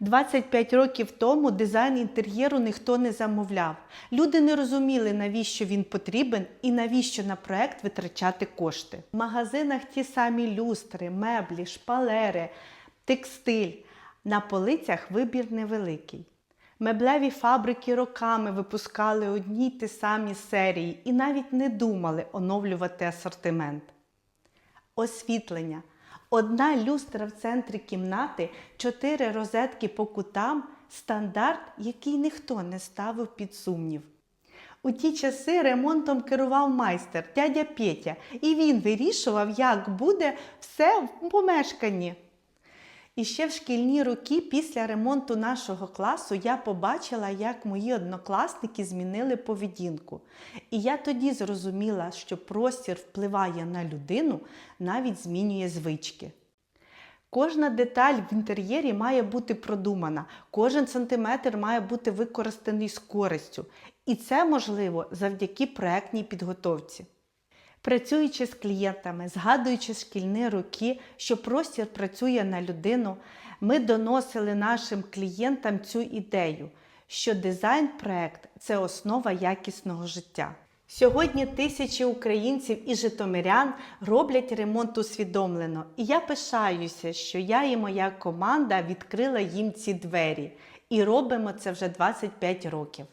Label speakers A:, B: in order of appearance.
A: 25 років тому дизайн інтер'єру ніхто не замовляв. Люди не розуміли, навіщо він потрібен і навіщо на проект витрачати кошти. В магазинах ті самі люстри, меблі, шпалери, текстиль. На полицях вибір невеликий. Меблеві фабрики роками випускали одні й ті самі серії і навіть не думали оновлювати асортимент. Освітлення. Одна люстра в центрі кімнати, чотири розетки по кутам стандарт, який ніхто не ставив під сумнів. У ті часи ремонтом керував майстер дядя Петя, і він вирішував, як буде все в помешканні. І ще в шкільні роки після ремонту нашого класу я побачила, як мої однокласники змінили поведінку. І я тоді зрозуміла, що простір впливає на людину, навіть змінює звички. Кожна деталь в інтер'єрі має бути продумана, кожен сантиметр має бути використаний з користю. І це можливо завдяки проектній підготовці. Працюючи з клієнтами, згадуючи шкільні роки, що простір працює на людину, ми доносили нашим клієнтам цю ідею, що дизайн-проект це основа якісного життя. Сьогодні тисячі українців і житомирян роблять ремонт усвідомлено, і я пишаюся, що я і моя команда відкрила їм ці двері, і робимо це вже 25 років.